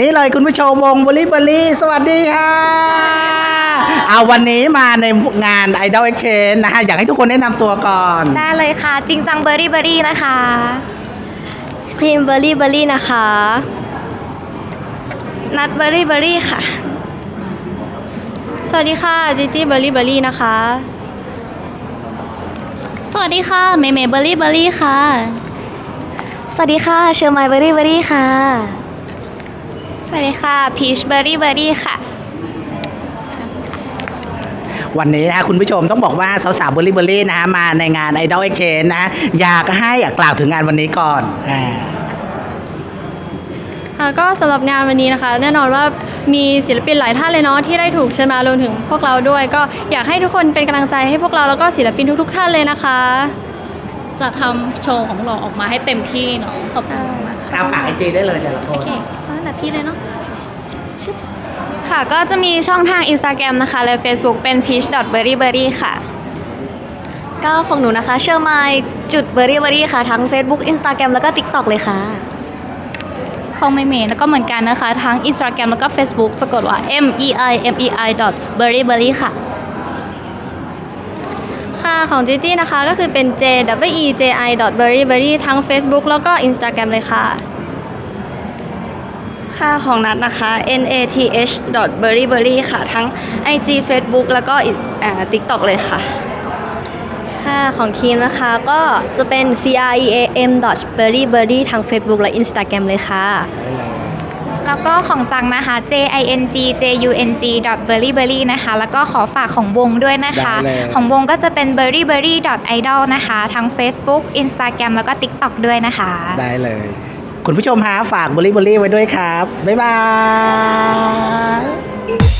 นี่เลยคุณผู้ชมวงบริบรีสวัสดีค่ะเอาวันนี้มาในงาน Idol Exchange นะฮะอยากให้ทุกคนแนะนำตัวก่อน ได้เลยค่ะ จริงจังเบอร์รี่เบอร์รี่นะคะครีมเบอร์รี่เบอร์รี่นะคะนัดเบอร์รี่เบอร์รี่ค่ะ สวัสดีค่ะจิจี้เบอร์รี่เบอร์รี่นะคะ สวัสดีค่ะเมเมเบอร์รี่เบอร์รี่ค่ะ สวัสดีค่ะเชอร์มายเบอร์รี่เบอร์รี่ค่ะ สวัสดีค่ะพีชเบอร์รี่เบอร์รี่ค่ะ วันนี้นะฮะคุณผู้ชมต้องบอกว่าสาวๆบริบรีนะฮะมาในงาน Idol Exchange นะฮะอยากให้กล่าวถึงงานวันนี้ก่อนอ่าค่ะก็สำหรับงานวันนี้นะคะ แน่นอนว่ามีศิลปินหลายท่านเลยเนาะที่ได้ถูกเชิญมารวมถึงพวกเราด้วย ก็อยากให้ทุกคนเป็นกำลังใจให้พวกเราแล้วก็ศิลปินทุก ๆ ท่านเลยนะคะ จะทำโชว์ของเราออกมาให้เต็มที่เนาะขอบคุณมากๆค่ะเอาฝากไอจีได้เลยแต่ละคโอนเคเอาตั้งแต่พี่เลยเนาะค่ะก็จะมีช่องทาง Instagram นะคะ และ Facebook เป็น peach.berryberry ค่ะ ก็ของหนูนะคะ เชอร์มายจุดเบอร์รี่เบอร์รี่ค่ะ ทั้ง Facebook Instagram แล้วก็ TikTok เลยค่ะ ของเมเมแล้วก็เหมือนกันนะคะ ทั้ง Instagram แล้วก็ Facebook สะกดว่า m e i m e i dot berry berry ค่ะ ค่ะของจิจี้นะคะก็คือเป็น j w e j i dot berry berry ทั้ง Facebook แล้วก็ Instagram เลยค่ะ ค่าของนัดนะคะ n a t h dot berry berry ค่ะ ทั้ง IG Facebook แล้วก็อ่า TikTok เลยค่ะ ค่าของครีมนะคะก็จะเป็น c r e a m dot berry berry ทั้ง Facebook และ Instagram เลยค่ะ แล้วก็ของจังนะคะ j i n g j u n g dot berry berry นะคะ แล้วก็ขอฝากของวงด้วยนะคะ ได้เลย ของวงก็จะเป็น berry berry dot idol นะคะ ทั้ง Facebook Instagram แล้วก็ TikTok ด้วยนะคะ ได้เลย คุณผู้ชมฮะฝากบริบรีไว้ด้วยครับ บ๊ายบาย